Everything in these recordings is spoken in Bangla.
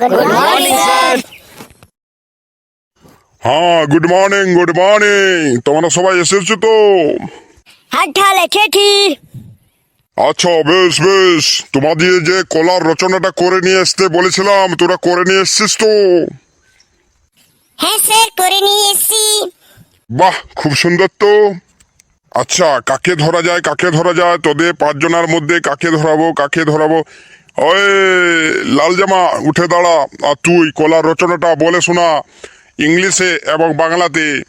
গুড মর্নিং স্যার হ্যাঁ গুড মর্নিং গুড মর্নিং তোমরা সবাই এসেছ তো? আচ্ছা বেশ বেশ। তোমাদের যে কলার রচনাটা করে নিয়ে আসতে বলেছিলাম তোরা করে নিয়ে এসছিস তো? হ্যাঁ স্যার করে নিয়ে এসছি। বাহ খুব সুন্দর তো। আচ্ছা কাকে ধরা যায় কাকে ধরা যায়? তোদের পাঁচজনের মধ্যে কাকে ধরাবো কাকে ধরাবো? ওই লাল জামা উঠে দাঁড়া। আর তুই কলার রচনাটা বলে শোনা। ইংলিশে এবং বাংলাতে।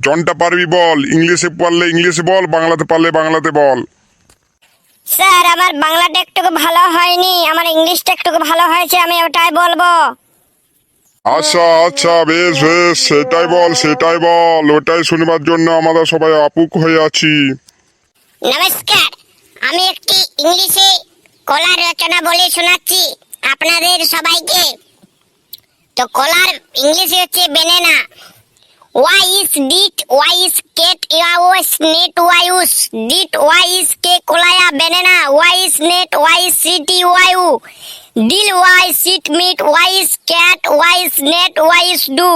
জনটা পারবি বল। ইংলিশে পারলে ইংলিশে বল বাংলাতে পারলে বাংলাতে বল। স্যার আমার বাংলাটা একটু ভালো হয়নি। আমার ইংলিশটা একটু ভালো হয়েছে আমি ওটাই বলব। আচ্ছা আচ্ছা বেশ বেশ। সেটাই বল সেটাই বল। ওটাই শুনবার জন্য আমরা সবাই আপুক হয়ে আছি। নমস্কার। আমি একটি ইংলিশে কলার রচনা বলে শোনাচ্ছি আপনাদের সবাইকে তো কলার ইংলিশে হচ্ছে banana why is ডিট why is cat ইয়াওস নেট ওয়াইউস ডিট why is K কোলায়া banana why is net why is city YU deal why seat meet why is cat why is net why is do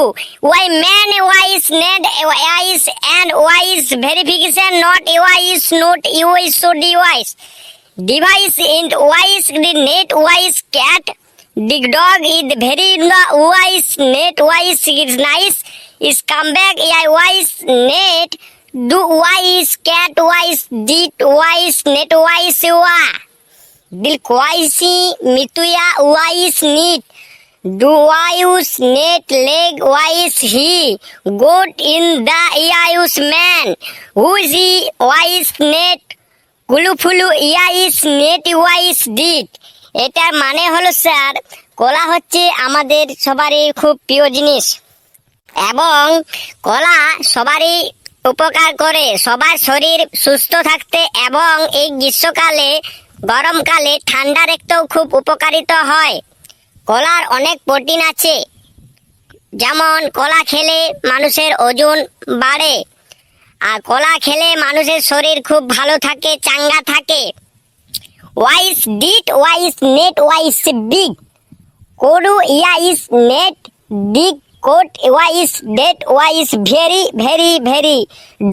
why man why is net why is and why is verification not why is note you is so device device in wise net wise cat. The dog is very wise net wise is nice. Is come back yeah wise net. Do wise cat wise did wise net wise wa. Dil kwaisi mituya wise neat do wise net leg wise he. Goat in the wise man. Who is he? Wise net কুলুফুলু ইয়াইস নেট ওয়াইস ডিট। এটার মানে হলো স্যার, কলা হচ্ছে আমাদের সবারই খুব প্রিয় জিনিস। এবং কলা সবারই উপকার করে, সবার শরীর সুস্থ থাকতে এবং এই গ্রীষ্মকালে, গরমকালে ঠান্ডা রাখতেও খুব উপকারিত হয়। কলার অনেক প্রোটিন আছে, যেমন কলা খেলে মানুষের ওজন বাড়ে। আর কলা খেলে মানুষের শরীর খুব ভালো থাকে, চাঙ্গা থাকে। Wise ডিট wise net wise big কোডু ইয়াইস net dig coat wise date wise very very very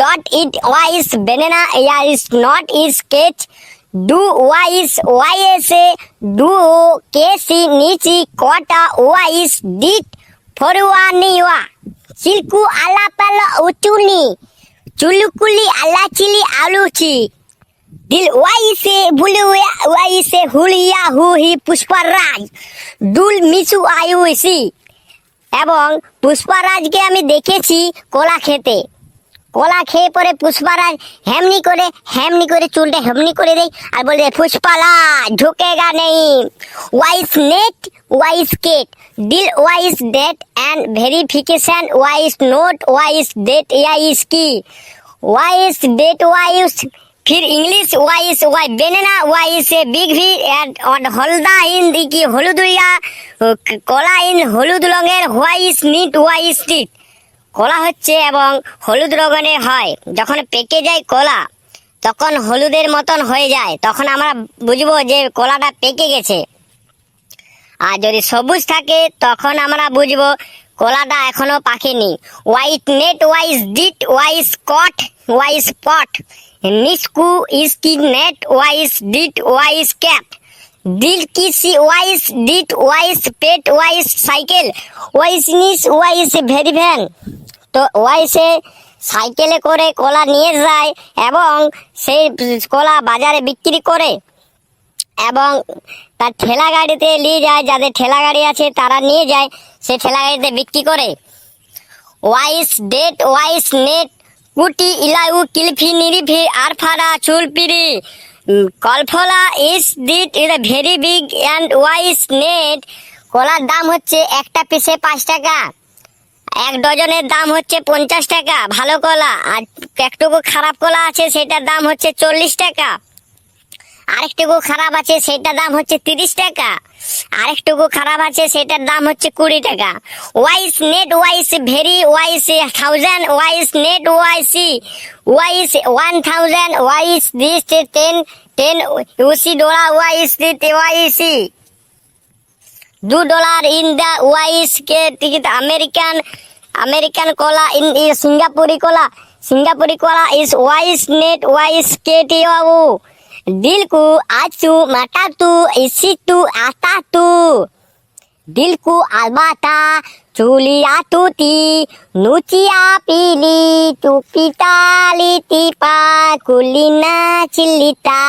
dot it wise banana ইয়াইস not is case do wise ওয়াইএসএ ডু কেসি নিচি, কটা ওয়াইস ডিট ফরুয়ানিওয়া চিলকু, আলাপালা, উচুনি। চুলুকুলি, আলাচিলি, আলুচি। দিল ওয়াইসে বুলু ওয়াইসে হুলিয়া হুহি পুষ্পারাজ। দুল মিশু আয়ুসি এবং পুষ্পারাজকে আমি দেখেছি কলা খেতে। কলা খেয়ে পরে পুষ্পারাজ হেমনি করে হেমনি করে চুলটা হেমনি করে দেয় আর বলে পুষ্পালা ঢুকেগা নেই। Wise net wise Kate deal wise date and verification wise note wise date ইয়াইস কি ওয়াইস ডেট ওয়াইস फिर English vice Y बेनना vice big V and Halda in কি হলুদুইয়া কলা ইন হলুদ রঙের হোয়াইস নিট ওয়াইস টিট কলা হচ্ছে এবং হলুদ রঙের হয় যখন পেকে যায় কলা তখন হলুদের মতন হয়ে যায় তখন আমরা বুঝবো যে কলাটা পেকে গেছে আর যদি সবুজ থাকে, তখন আমরা বুঝব কলাটা এখনও পাকেনি। White net wise did wise cot wise pot মিসকু ইসকি net wise did wise cat দিল কিসি wise did wise pet wise cycle wise nice wise very van তো ওয়াইসে সাইকেলে করে কলা নিয়ে যায় এবং সেই কলা বাজারে বিক্রি করে। এবং তার ঠেলা গাড়িতে নিয়ে যায়, যাদের ঠেলা গাড়ি আছে তারা নিয়ে যায়, সে ঠেলা গাড়িতে বিক্রি করে। ওয়াইস ডেট, ওয়াইস নেট, কুটি, ইলাউ, কিলফি, নিরিফি, আরফারা, চুলপিরি কলফলা, is ডিট is a very big and wise net. কলার দাম হচ্ছে একটা পিসে পাঁচ টাকা। এক ডজনের দাম হচ্ছে পঞ্চাশ টাকা, ভালো কলা। আর একটুকু খারাপ কলা আছে, সেটার দাম হচ্ছে চল্লিশ টাকা। আরেকটুকু খারাপ আছে, সেটার দাম হচ্ছে তিরিশ টাকা। আরেকটুকু খারাপ আছে, সেটার দাম হচ্ছে কুড়ি টাকা। Wise net wise very wise thousand wise net Owaisi wise one thousand wise this ten ten UC dollar wise Owaisi two dollar in the wise K ticket American American কলা ইন সিঙ্গাপুরি কলা সিঙ্গাপুরি কলা ইস ওয়াইস নেট ওয়াইস কে টিও দিল কু আচু মাটা তু ইসি তু আতা তু দিলকু আলবাতা চুলিয়া তুতি নুচিয়া পিলি টুপিতালি টিপা কুলিনা চিল্লিতা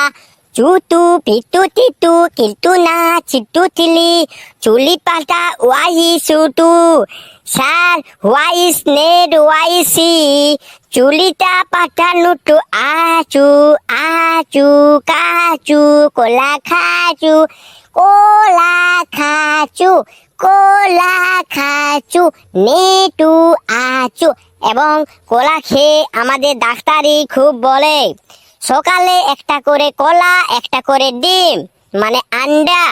চুতু পিতু তিতু কিলতু না চিটু তিলি চুলি পাতা ওয়াই সুটু। স্যার ওয়াইস নেড ওয়াইসি চুলিটা পাতা, নুটু, আচু আচু, কাচু, কোলা খাচু কোলা খাচু কোলা খাচু, নেটু, আচু। এবং কোলা খেয়ে আমাদের ডাক্তারই খুব বলে। সকালে একটা করে কলা, একটা করে ডিম মানে আন্ডা,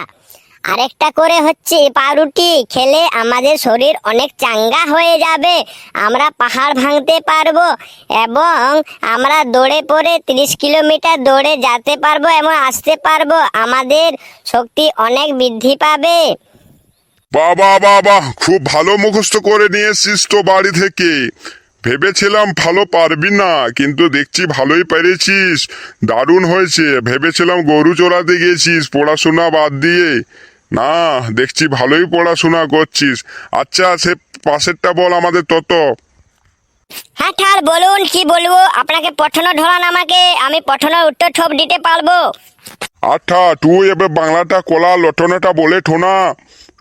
আরেকটা করে হচ্ছে পাউরুটি খেলে আমাদের শরীর অনেক চাঙ্গা হয়ে যাবে, আমরা পাহাড় ভাঙতে পারব এবং আমরা দৌড়ে পড়ে তিরিশ কিলোমিটার দৌড়ে যেতে পারব এবং আসতে পারব। আমাদের শক্তি অনেক বৃদ্ধি পাবে। বাবা বাবা খুব ভালো মুখস্থ করে নিয়ে এসছিস তো বাড়ি থেকে। ভেবেছিলাম ভালো পারবি না কিন্তু দেখছি ভালোই পেরেছিস। দারুণ হয়েছে ভেবেছিলাম গরু চড়াতে গেছিস পড়াশোনা বাদ দিয়ে। না দেখছি ভালোই পড়াশোনা করছিস। আচ্ছা সে পাশেরটা বল আমাদের তত। হ্যাঁ ঠাল বলুন কি বলব? আপনাকে পঠনো ঢোলান আমাকে আমি পঠনের উত্তর ঠোপ দিতে পারব। আচ্ছা তুই এবার বাংলাটা কলা লটনাটা বলে ঠোনা।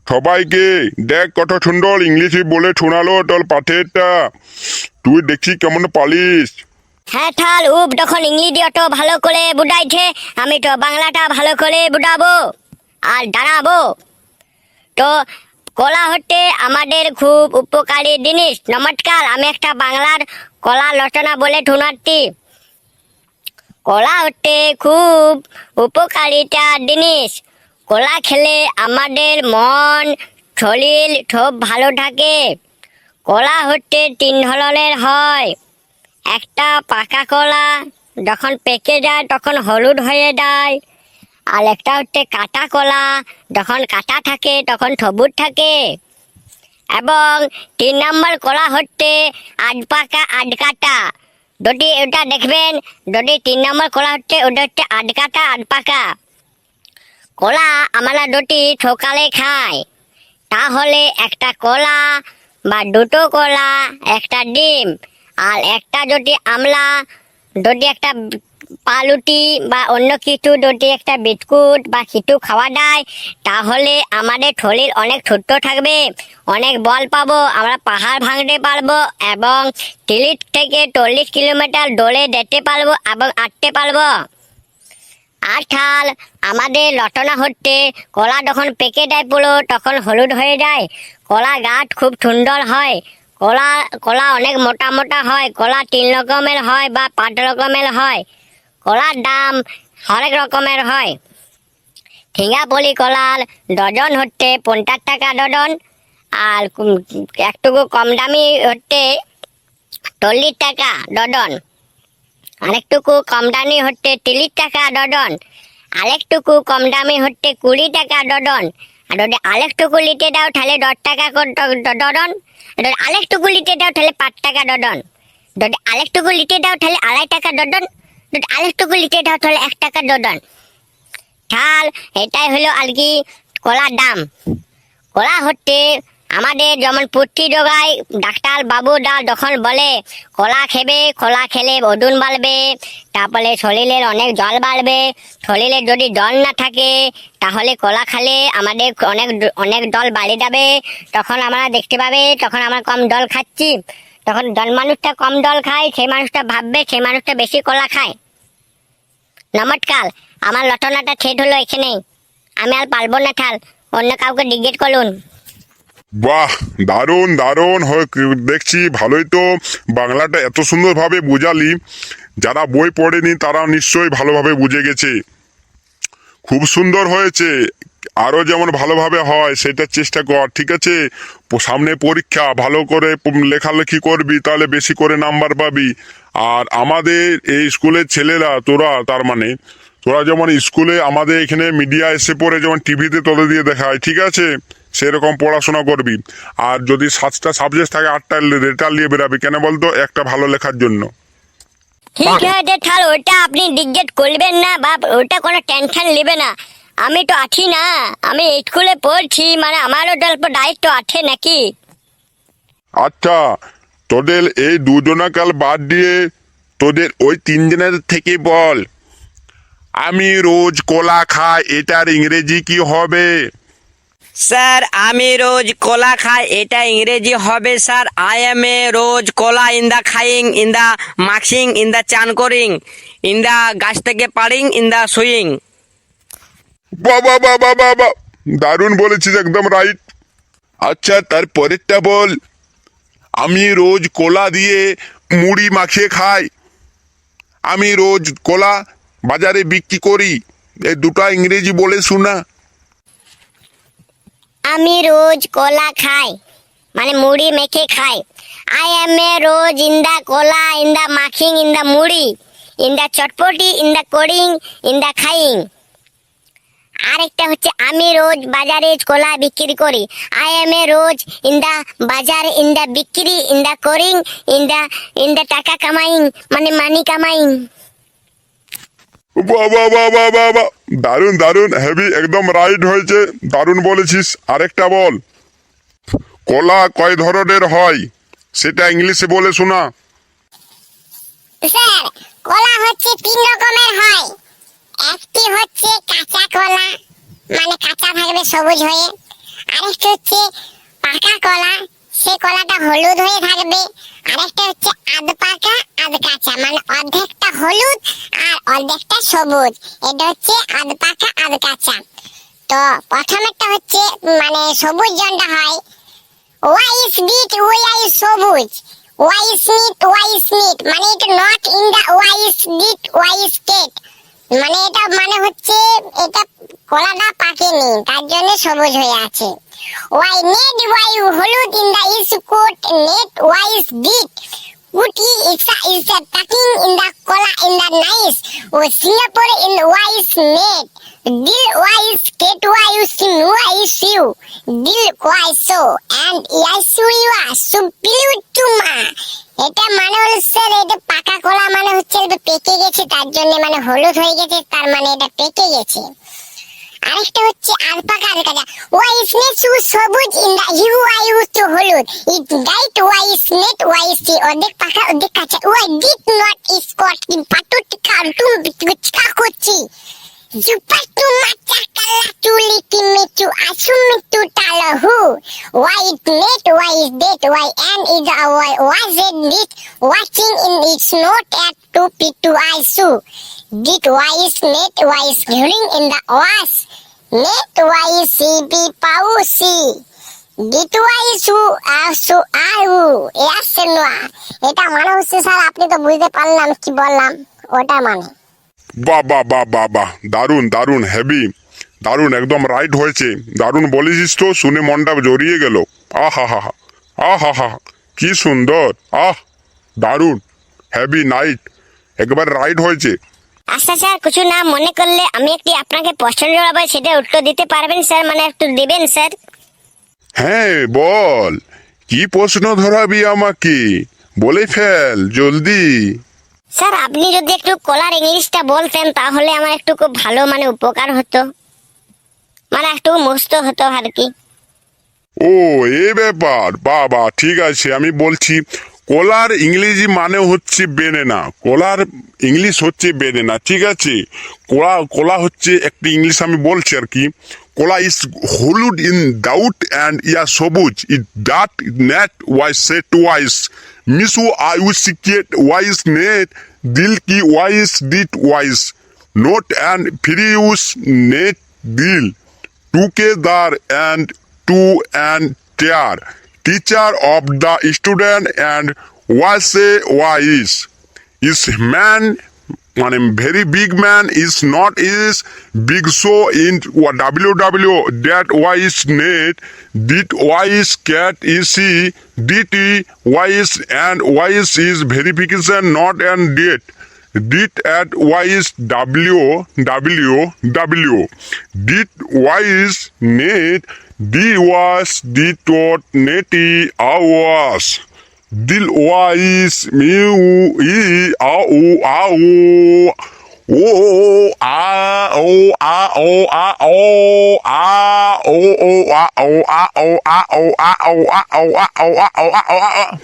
সবাইকে দেখ কত সুন্দর ইংলিশে বলে ঠোনালো তোর পাঠেরটা তুই দেখছি কেমন পালিস হ্যাঁ ঠাল উপ যখন ইংলিশ অত ভালো করে বুঝাইছে, আমি তো বাংলাটা ভালো করে বুঝাবো আর দাঁড়াবো তো, কলা হচ্ছে আমাদের খুব উপকারী জিনিস। নমস্কার, আমি একটা বাংলার কলা রচনা বলে ঠুনাচ্ছি কলা হচ্ছে খুব উপকারিতা জিনিস। কলা খেলে আমাদের মন শরীর সব ভালো থাকে। কলা হচ্ছে তিন ধরনের হয়। একটা পাকা কলা, যখন পেকে যায় তখন হলুদ হয়ে যায়। আর একটা হচ্ছে কাটা কলা, যখন কাটা থাকে তখন সবুজ থাকে। এবং তিন নম্বর কলা হচ্ছে আধ পাকা আধ কাটা যদি ওটা দেখবেন, যদি তিন নম্বর কলা হচ্ছে, ওটা হচ্ছে আধ কাটা আধ পাকা কলা আমরা দুটি সকালে খাই তাহলে একটা কলা বা দুটো কলা, একটা ডিম আর একটা যদি আমলা যদি একটা পালুটি বা অন্য কিছু যদি একটা বিস্কুট বা কিছু খাওয়া যায়, তাহলে আমাদের শরীর অনেক ছোট্ট থাকবে, অনেক বল পাবো, আমরা পাহাড় ভাঙতে পারব এবং তিরিশ থেকে চল্লিশ কিলোমিটার দৌড়ে যেতে পারব এবং আটতে পারব। আর ঠাল আমাদের লটনা হচ্ছে কলা যখন পেকে যায় পুরো তখন হলুদ হয়ে যায়। কলা গাছ খুব সুন্দর হয়। কলা কলা অনেক মোটা মোটা হয়। কলা তিন রকমের হয় বা পাঁচ রকমের হয়। কলার দাম হরেক রকমের হয়। ঠিঙ্গাপলি কলার ডজন হচ্ছে পঞ্চাশ টাকা ডজন। আর একটুকু কম দামি হচ্ছে চল্লিশ টাকা ডজন। আরেকটুকু কম দামি হচ্ছে তিরিশ টাকা ডজন। আরেকটুকু কম দামি হচ্ছে কুড়ি টাকা ডজন। আর যদি আরেকটুকু লিটে দাও তাহলে দশ টাকা ডজন। আর আরেকটুকু লিটে দাও তাহলে পাঁচ টাকা ডজন। যদি আরেকটুকু লিটে দাও তাহলে আড়াই টাকা ডজন। যদি আরেকটুকু লিটে দাও তাহলে এক টাকা ডজন। ঠাল এটাই হলো আর কি কলার দাম। কলা হচ্ছে আমাদের যেমন পুষ্টি যোগায় ডাক্তার বাবুরা যখন বলে, কলা খেবে, কলা খেলে ওজন বাড়বে, তারপরে শরীরের অনেক জল বাড়বে, শরীরে যদি জল না থাকে, তাহলে কলা খেলে আমাদের অনেক অনেক জল বাড়ে যাবে। তখন আমরা দেখতে পাবে, তখন আমরা কম জল খাচ্ছি। তখন জন মানুষটা কম জল খায়, সেই মানুষটা ভাববে, সেই মানুষটা বেশি কলা খায়। নমস্কার, আমার লটনাটা ছেদ হলো এখানেই। আমি আর পারব না ঠাল অন্য কাউকে জিজ্ঞেস করুন। বাহ, দারুণ দারুণ। হয়ে দেখছি, ভালোই তো। বাংলাটা এত সুন্দরভাবে বুঝালি। যারা বই পড়েনি, তারা নিশ্চয়ই ভালোভাবে বুঝে গেছে। খুব সুন্দর হয়েছে। আরও যেমন ভালোভাবে হয়, সেটার চেষ্টা কর, ঠিক আছে? সামনে পরীক্ষা, ভালো করে লেখালেখি করবি, তাহলে বেশি করে নাম্বার পাবি। আর আমাদের এই স্কুলের ছেলেরা, তোরা, তার মানে তোরা যেমন স্কুলে আমাদের এখানে মিডিয়া এসে পড়ে, যেমন টিভিতে তোদের দিয়ে দেখায়, ঠিক আছে? সেরকম পড়াশোনা করবি। আর যদি সাতটা সাবজেক্ট থাকে আটটা রেটার নিয়ে বেরাবি। কেন বলতো? একটা ভালো লেখার জন্য। ঠিক আছে তাহলে ওটা আপনি ডিগেট করবেন না বা ওটা কোনো টেনশন নেবে না। আমি তো আছি না আমি স্কুলে পড়ছি মানে আমারও অল্প দায়িত্ব আছে নাকি? আচ্ছা তোদের এই দুজনা কাল বাদ দিয়ে তোদের ওই তিনজনের থেকে বল। আমি রোজ কলা খাই এটার ইংরেজি কি হবে? স্যার, আমি রোজ কলা খাই, এটা ইংরেজি হবে, স্যার। আই এম এ রোজ কলা ইন দা খাইং ইন দা মাক্সিং ইন দা চান করিং ইন দা গাছ থেকে পারিং ইন দা সুইং বাবা বাবা বাবা দারুণ বলেছিস, একদম রাইট আচ্ছা তার পরেরটা বল। আমি রোজ কলা দিয়ে মুড়ি মাখিয়ে খাই। আমি রোজ কলা বাজারে বিক্রি করি। এই দুটো ইংরেজি বলে শোনা। আমি রোজ কলা খাই মানে মুড়ি মেখে খাই আই এম এ রোজ ইন দা কলা ইন দা মাখিং ইন দা মুড়ি ইন দা চটপটি ইন দা কোডিং ইন দা খাইং আরেকটা হচ্ছে আমি রোজ বাজারে কলা বিক্রি করি আই এম এ রোজ ইন দা বাজার ইন দা বিক্রি ইন দা করিং ইন দা ইন দা টাকা কামাইং মানে মানি কামাইং বাবা বাবা দারুণ দারুণ। হেভি একদম রাইট হয়েছে। দারুণ বলেছিস। আরেকটা বল। কলা কয় ধরনের হয়? সেটা ইংলিশে বলে শোনা। কলা হচ্ছে তিন রকমের হয়। একটি হচ্ছে কাঁচা কলা মানে কাঁচা থাকবে সবুজ হয়ে। আরেকটা হচ্ছে পাকা কলা সে কলাটা হলুদ হয়ে থাকবে। আরেকটা হচ্ছে আধ পাকা, আধ কাঁচা। মানে অর্ধেকটা হলুদ আর অর্ধেকটা সবুজ। এটা হচ্ছে আধ পাকা, আধ কাঁচা। তো প্রথমেরটা হচ্ছে মানে সবুজ জনটা হয়। ওয়াইস বিট ওয়াই সবুজ? Why wise neat wise neat মানে এটা not in the wise bit wise state মানে এটা মানে হচ্ছে, এটা কলাটা পাকেনি, তার জন্য সবুজ হয়ে আছে। ওয়াই নেট ওয়াই হলুদ in the is coat net wise bit উটি ইসা ইস টাকিং ইন দা কলা in the nice oh Singapore in wise net deal wise state wise seen wise you deal ওয়াইসো and Ieyasu ইয়া সুপিলু টুমা এটা মানে হচ্ছে এটা পাকা কলা মানে হচ্ছে পেকে গেছে, তার জন্য মানে হলুদ হয়ে গেছে, তার মানে এটা পেকে গেছে। আরেকটা হচ্ছে আলপাকা আলকাজা ওয়াইস নেট সু সবুজ in the you I you to হলুদ ইট ডাইট ওয়াইস নেট ওয়াইস সি অর্ধেক পাকা অর্ধেক কাঁচা ওয়াই ডিড নট স্কট কি পাটুট কার্টুন বিটকা করছি Jupatu macakala tuliti mitu asumitu talahu. Why it net, why is that, why and is a why was it dit watching in its note at two pitu isu. Dit why is net, is during in the was. Net why is CB pausi. dit why su asu au. No. এটা মানে হচ্ছে স্যার আপনি তো বুঝতে পারলাম কি বললাম ওটা মানে বাহ বাহ বাহ বাহ বাহ দারুণ দারুণ হেভি দারুণ একদম রাইট হয়েছে দারুণ বলেছিস তো শুনে মনটা জড়িয়ে গেল আহা হা হা আহা হা কি সুন্দর আহ দারুণ হেভি নাইট একবার রাইট হয়েছে আচ্ছা স্যার কিছু না মনে করলে আমি একটি আপনাকে প্রশ্ন জড়াবো সেটা উত্তর দিতে পারবেন স্যার মানে একটু দেবেন স্যার। হ্যাঁ বল। কি প্রশ্ন ধরাবি আমাকে? বলে ফেল জলদি। স্যার আপনি যদি একটু কলার ইংলিশটা বলতেন তাহলে আমার একটু খুব ভালো মানে উপকার হতো। মানে একটু মস্ত হতো আর কি। ও এ ব্যাপার। বাবা ঠিক আছে আমি বলছি কলার ইংরেজি মানে হচ্ছে বেনেনা। কলার ইংলিশ হচ্ছে বেনেনা ঠিক আছে? কলা কলা হচ্ছে একটি ইংলিশ আমি বলছি আর কি। কলা ইজ হলুদ ইন ডাউট অ্যান্ড ইয়া সবুজ। It that net wise set wise miso আয়ু সিকেট ওয়াইস নেট দিল কি ওয়াইস ডিট ওয়াইস নোট অ্যান্ড ফিরিউস নেট দিল। Together and to and tear teacher of the student is man মানে very big man is not is big show in W W that why is net দিট why is cat is see DT why is and why is is verification not and date ডিট at y W W W ডিট did y is net D was d dot net আওয়াস Dil wais miu i a o a o. O a o a o a o a o o a o a o a o a o a o a o a o a o a.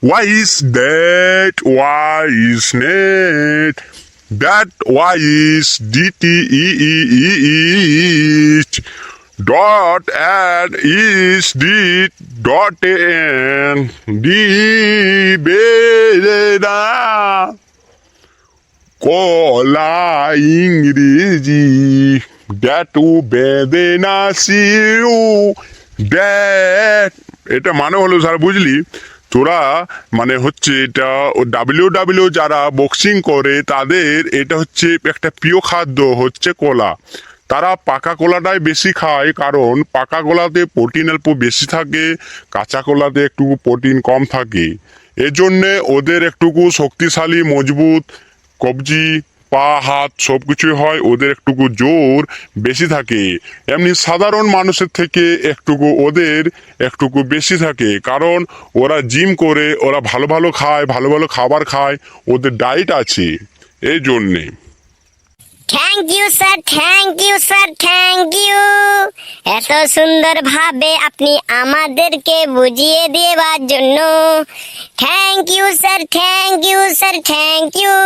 Why is that? Why is that? That why is D T E E E E. dot and is D dot N. D বেদনা কলা ইংরেজি ড্যাটু বেদনা সিউ ড্যাট এটা মানে হলো স্যার বুঝলি? তোরা মানে হচ্ছে এটা ডাব্লিউ ডাব্লিউ যারা বক্সিং করে, তাদের এটা হচ্ছে একটা প্রিয় খাদ্য হচ্ছে কলা। তারা পাকা কলাটাই বেশি খায়, কারণ পাকা কলাতে প্রোটিন অল্প বেশি থাকে, কাঁচা কলাতে একটু প্রোটিন কম থাকে। এজন্যে ওদের একটুকু শক্তিশালী, মজবুত কবজি, পা, হাত সব কিছুই হয়, ওদের একটুকু জোর বেশি থাকে। এমনি সাধারণ মানুষের থেকে একটুকু ওদের একটুকু বেশি থাকে, কারণ ওরা জিম করে, ওরা ভালো ভালো খায়, ভালো ভালো খাবার খায়, ওদের ডায়েট আছে। এই জন্যে thank you sir thank you sir thank you এত সুন্দর ভাবে আপনি আমাদেরকে বুঝিয়ে দেওয়ার জন্য। Thank you sir thank you sir thank you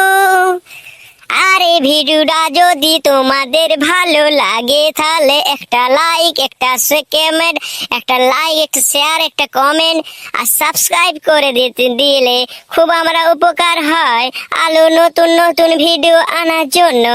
আর এই ভিডিওটা যদি তোমাদের ভালো লাগে, তাহলে একটা লাইক একটা সেকেন্ড একটা লাইক একটা শেয়ার একটা কমেন্ট আর সাবস্ক্রাইব করে দিতে দিলে খুব আমরা উপকার হয় আলো নতুন নতুন ভিডিও আনার জন্য।